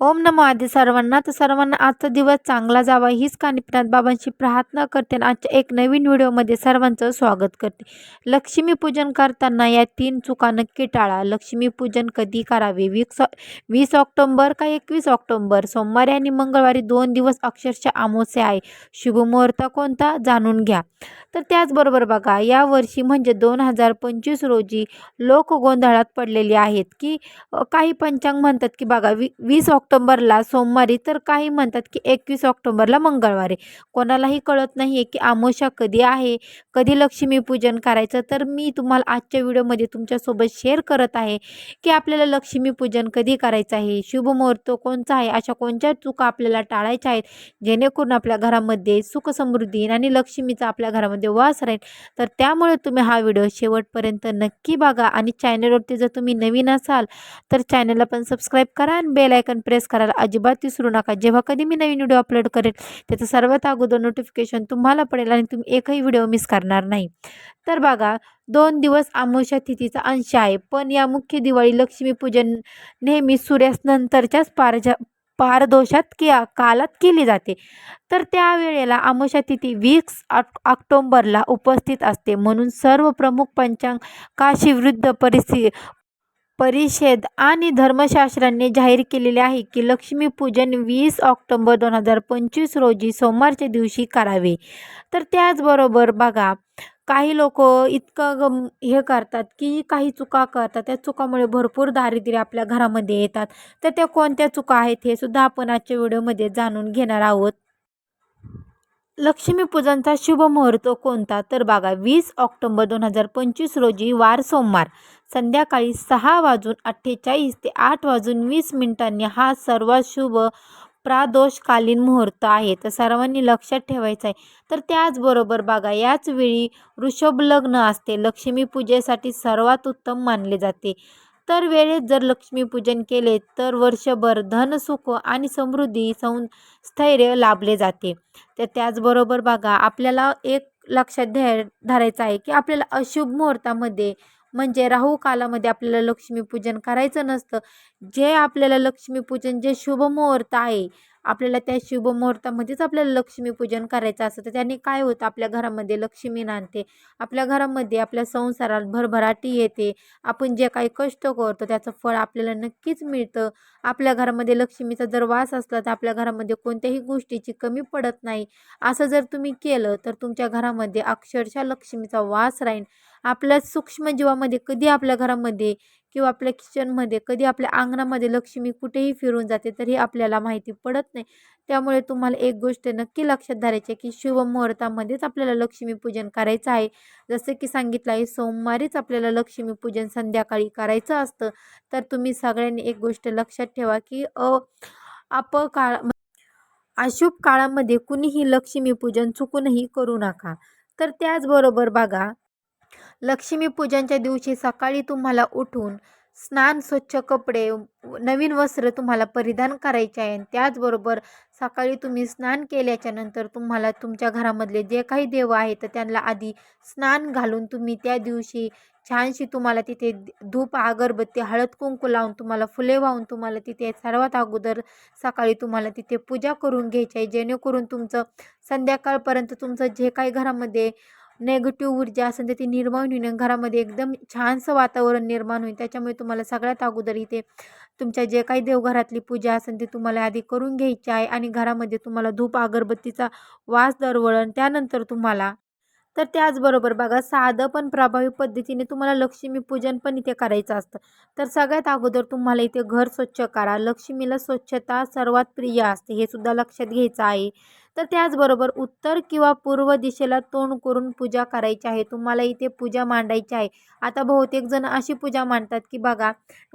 ओम नमो आदी सर्वांना. तर सर्वांना आजचा दिवस चांगला जावा हीच कानिपनाथ बाबांची प्रार्थना करते आणि आजच्या एक नवीन व्हिडिओमध्ये सर्वांचं स्वागत करते. लक्ष्मीपूजन करताना या तीन चुका नक्की टाळा. लक्ष्मीपूजन कधी करावे? वीस वीस ऑक्टोंबर का एकवीस ऑक्टोंबर? सोमवारी आणि मंगळवारी दोन दिवस अक्षरशः आमोसे आहे. शुभमुहूर्त कोणता? जाणून घ्या. तर त्याचबरोबर बघा यावर्षी म्हणजे दोन हजार पंचवीस रोजी लोक गोंधळात पडलेले आहेत की काही पंचांग म्हणतात की बघा वी वीस ऑक्टोंबरला सोमवारी तर काही म्हणतात की एकवीस ऑक्टोंबरला मंगळवारी. कोणालाही कळत नाही आहे की आमोशा कधी आहे कधी लक्ष्मीपूजन करायचं. तर मी तुम्हाला आजच्या व्हिडिओमध्ये तुमच्यासोबत शेअर करत आहे की आपल्याला लक्ष्मीपूजन कधी करायचं आहे शुभमुहूर्त कोणचा आहे अशा कोणत्या चुका आपल्याला टाळायच्या आहेत जेणेकरून आपल्या घरामध्ये सुख समृद्धी येईल आणि लक्ष्मीचा आपल्या घरामध्ये वास राहील. तर त्यामुळे तुम्ही हा व्हिडिओ शेवटपर्यंत नक्की बघा आणि चॅनलवरती जर तुम्ही नवीन असाल तर चॅनलला पण सबस्क्राईब करा आणि बेल आयकन प्रेस करायला अजिबात विसरू नका. जेव्हा कधी मी नवीन व्हिडिओ अपलोड करेल त्याचं सर्वात अगोदर नोटिफिकेशन तुम्हाला पडेल आणि तुम्ही एकही व्हिडिओ मिस करणार नाही. तर बघा दोन दिवस अमावस्या तिथीचा अंश आहे. पण या मुख्य दिवाळी लक्ष्मीपूजन नेहमी सूर्यास्तनंतरच्याच पारजा पारदोषात कि कालात केली जाते. तर त्यावेळेला अमावस्या तिथी वीस ऑक्टोंबरला उपस्थित असते. म्हणून सर्व प्रमुख पंचांग काशीविरुद्ध परिस्थिती परिषद आणि धर्मशास्त्रांनी जाहीर केलेले आहे की लक्ष्मीपूजन वीस ऑक्टोंबर दोन हजार पंचवीस रोजी सोमवारच्या दिवशी करावे. तर त्याचबरोबर बघा काही लोक इतकं गम हे करतात की काही चुका करतात. त्या चुकामुळे भरपूर दारिद्र्य आपल्या घरामध्ये येतात. तर त्या कोणत्या चुका आहेत हे सुद्धा आपण आजच्या व्हिडिओमध्ये जाणून घेणार आहोत. लक्ष्मीपूजनचा शुभ मुहूर्त कोणता? तर बघा वीस ऑक्टोंबर दोन हजार पंचवीस रोजी वार सोमवार संध्याकाळी सहा वाजून अठ्ठेचाळीस ते आठ वाजून वीस मिनिटांनी हा सर्वात शुभ प्रादोषकालीन मुहूर्त आहे. तर सर्वांनी लक्षात ठेवायचं आहे तर त्याचबरोबर बघा याच वेळी वृषभ लग्न असते. लक्ष्मीपूजेसाठी सर्वात उत्तम मानले जाते. तर वेळेत जर लक्ष्मीपूजन केले तर वर्षभर धनसुख आणि समृद्धी सौ स्थैर्य लाभले जाते. तर त्याचबरोबर बघा आपल्याला एक लक्षात ध्या धरायचं आहे की आपल्याला अशुभ मुहूर्तामध्ये म्हणजे राहू कालामध्ये आपल्याला लक्ष्मीपूजन करायचं नसतं. जे आपल्याला लक्ष्मीपूजन जे शुभ मुहूर्त आहे आपल्याला त्या शुभ मुहूर्तामध्येच आपल्याला लक्ष्मीपूजन करायचं असतं. तर त्याने काय होतं? आपल्या घरामध्ये लक्ष्मी नांदते. आपल्या घरामध्ये आपल्या संसारात भरभराटी येते. आपण जे काही कष्ट करतो त्याचं फळ आपल्याला नक्कीच मिळतं. आपल्या घरामध्ये लक्ष्मीचा जर वास असला तर आपल्या घरामध्ये कोणत्याही गोष्टीची कमी पडत नाही. असं जर तुम्ही केलं तर तुमच्या घरामध्ये अक्षरशः लक्ष्मीचा वास राहील आपल्या सूक्ष्म जीवामध्ये कधी आपल्या घरामध्ये किंवा आपल्या किचनमध्ये कधी आपल्या अंगणामध्ये लक्ष्मी कुठेही फिरून जाते तरी आपल्याला माहिती पडत नाही. त्यामुळे तुम्हाला एक गोष्ट नक्की लक्षात धरायची आहे की शुभमुहूर्तामध्येच आपल्याला लक्ष्मीपूजन करायचं आहे. जसं की सांगितलं आहे सोमवारीच आपल्याला लक्ष्मीपूजन संध्याकाळी करायचं असतं. तर तुम्ही सगळ्यांनी एक गोष्ट लक्षात ठेवा की अ अपकाळ अशुभ काळामध्ये कुणीही लक्ष्मीपूजन चुकूनही करू नका. तर त्याचबरोबर बघा लक्ष्मीपूजनच्या दिवशी सकाळी तुम्हाला उठून स्नान स्वच्छ कपडे नवीन वस्त्र तुम्हाला परिधान करायचे आहे. आणि त्याचबरोबर सकाळी तुम्ही स्नान केल्याच्यानंतर तुम्हाला तुमच्या घरामधले जे काही देव आहेत तर त्यांना आधी स्नान घालून तुम्ही त्या दिवशी छानशी तुम्हाला तिथे धूप अगरबत्ती हळद कुंकू लावून तुम्हाला फुले वाहून तुम्हाला तिथे सर्वात अगोदर सकाळी तुम्हाला तिथे पूजा करून घ्यायची आहे. जेणेकरून तुमचं संध्याकाळपर्यंत तुमचं जे काही घरामध्ये नेगेटिव्ह ऊर्जा असेल तर ती निर्माण होईन घरामध्ये एकदम छानसं वातावरण निर्माण होईल त्याच्यामुळे तुम्हाला सगळ्यात अगोदर इथे तुमच्या जे काही देवघरातली पूजा असेल ती तुम्हाला आधी करून घ्यायची आहे आणि घरामध्ये तुम्हाला धूप अगरबत्तीचा वास दरवळण त्यानंतर तुम्हाला तर त्याचबरोबर बघा साधं पण प्रभावी पद्धतीने तुम्हाला लक्ष्मीपूजन पण इथे करायचं असतं. तर सगळ्यात अगोदर तुम्हाला इथे घर स्वच्छ करा. लक्ष्मीला स्वच्छता सर्वात प्रिय असते हे सुद्धा लक्षात घ्यायचं आहे. तर त्याचबरोबर उत्तर किंवा पूर्व दिशेला तोंड करून पूजा करायची आहे. तुम्हाला इथे पूजा मांडायची आहे. आता बहुतेक जण अशी पूजा मांडतात की बघा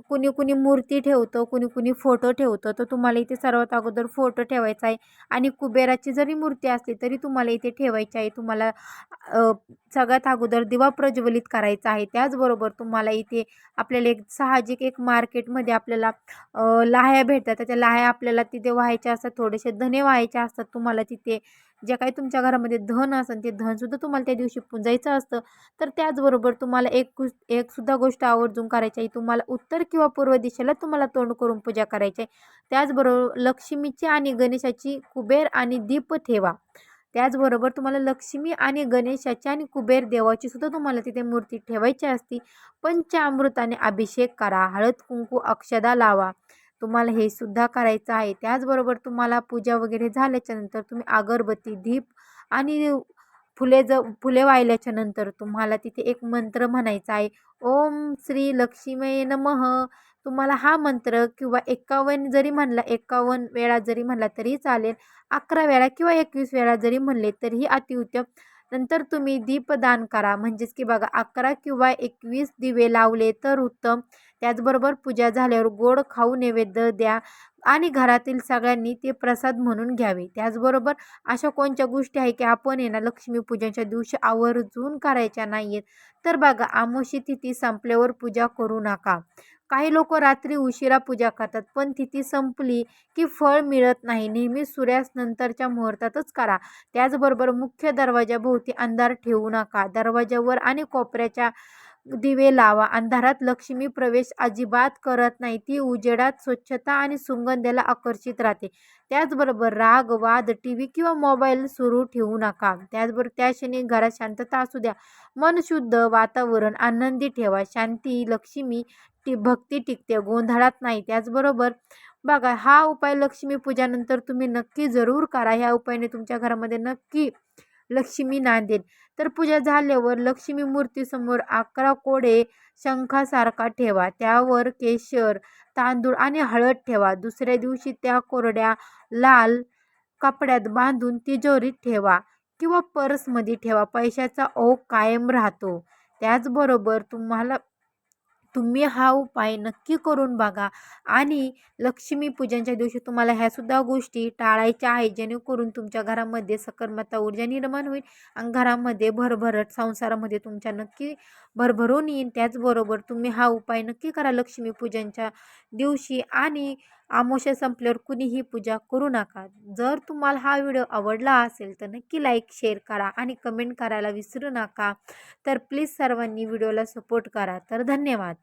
कुणी कुणी मूर्ती ठेवतो कुणी कुणी फोटो ठेवतो. तर तुम्हाला इथे सर्वात अगोदर फोटो ठेवायचा आहे आणि कुबेराची जरी मूर्ती असली तरी तुम्हाला इथे ठेवायची आहे. तुम्हाला सगळ्यात अगोदर दिवा प्रज्वलित करायचा आहे. त्याचबरोबर तुम्हाला इथे आपल्याला एक साहजिक एक मार्केटमध्ये आपल्याला लाह्या भेटतात. त्या लाह्या आपल्याला तिथे व्हायच्या असतात थोडेसे धने व्हायचे असतात. तुम्हाला तिथे. जे काही तुमच्या घरामध्ये धन असेल ते धनसुद्धा तुम्हाला त्या दिवशी पुंजायचं असतं. तर त्याचबरोबर तुम्हाला एक एक एकसुद्धा गोष्ट आवर्जून करायची आहे तुम्हाला उत्तर किंवा पूर्व दिशेला तुम्हाला तोंड करून पूजा करायची आहे. त्याचबरोबर लक्ष्मीची आणि गणेशाची कुबेर आणि दीप ठेवा. त्याचबरोबर तुम्हाला लक्ष्मी आणि गणेशाची आणि कुबेर देवाची सुद्धा तुम्हाला तिथे मूर्ती ठेवायची असती. पंचामृताने अभिषेक करा हळद कुंकू अक्षदा लावा. तुम्हाला हे सुद्धा करायचं आहे. त्याचबरोबर तुम्हाला पूजा वगैरे झाल्याच्यानंतर तुम्ही अगरबत्ती दीप आणि फुले ज फुले वाहिल्याच्या नंतर तुम्हाला तिथे एक मंत्र म्हणायचा आहे. ओम श्री लक्ष्मी नमः. तुम्हाला हा मंत्र किंवा एकावन्न जरी म्हणला एकावन्न वेळा जरी म्हणला तरी चालेल. अकरा वेळा किंवा एकवीस वेळा जरी म्हणले तरीही अतिउत्तम. नंतर तुम्ही दीपदान करा. म्हणजेच की बघा अकरा किंवा एकवीस दिवे लावले तर उत्तम. त्याचबरोबर पूजा झाल्यावर गोड खाऊ नैवेद्य द्या आणि घरातील सगळ्यांनी ते प्रसाद म्हणून घ्यावे. त्याचबरोबर अशा कोणत्या गोष्टी आहे की आपण आहे ना लक्ष्मीपूजनच्या दिवशी आवर्जून करायच्या नाही आहेत तर बघा आमोशी तिथी संपल्यावर पूजा करू नका. काही लोक रात्री उशिरा पूजा करतात पण तिथी संपली की फळ मिळत नाही. नेहमी सूर्यास्तनंतरच्या मुहूर्तातच करा. त्याचबरोबर मुख्य दरवाजाभोवती अंधार ठेवू नका. दरवाजावर आणि कोपऱ्याच्या दिवे लावा. अंधारात लक्ष्मी प्रवेश अजिबात करत नाही. ती उजेडात स्वच्छता आणि सुगंधाला आकर्षित राहते. त्याचबरोबर राग वाद टी व्ही किंवा मोबाईल सुरू ठेवू नका. त्याचबरोबर त्या क्षणी घरात शांतता असू द्या. मन शुद्ध वातावरण आनंदी ठेवा. शांती लक्ष्मी टी भक्ती टिकते गोंधळात नाही. त्याचबरोबर बघा हा उपाय लक्ष्मीपूजानंतर तुम्ही नक्की जरूर करा. ह्या उपायाने तुमच्या घरामध्ये नक्की लक्ष्मी नांदेल. तर पूजा झाल्यावर लक्ष्मी मूर्तीसमोर अकरा कोडे शंखासारखा ठेवा. त्यावर केशर तांदूळ आणि हळद ठेवा. दुसऱ्या दिवशी त्या कोरड्या लाल कपड्यात बांधून तिजोरीत ठेवा किंवा पर्समध्ये ठेवा. पैशाचा ओघ कायम राहतो. त्याचबरोबर तुम्हाला तुम्ही हा उपाय नक्की करून बघा. आणि लक्ष्मीपूजनच्या दिवशी तुम्हाला ह्यासुद्धा गोष्टी टाळायच्या आहेत जेणेकरून तुमच्या घरामध्ये सकर्मता ऊर्जा निर्माण होईल आणि घरामध्ये भरभरट संसारामध्ये तुमच्या नक्की भरभरून येईल त्याचबरोबर तुम्ही हा उपाय नक्की करा लक्ष्मीपूजनच्या दिवशी आणि आमोशा संपल्यावर कुणीही पूजा करू नका. जर तुम्हाला हा व्हिडिओ आवडला असेल तर नक्की लाईक शेअर करा आणि कमेंट करायला विसरू नका. तर प्लीज सर्वांनी व्हिडिओला सपोर्ट करा. तर धन्यवाद.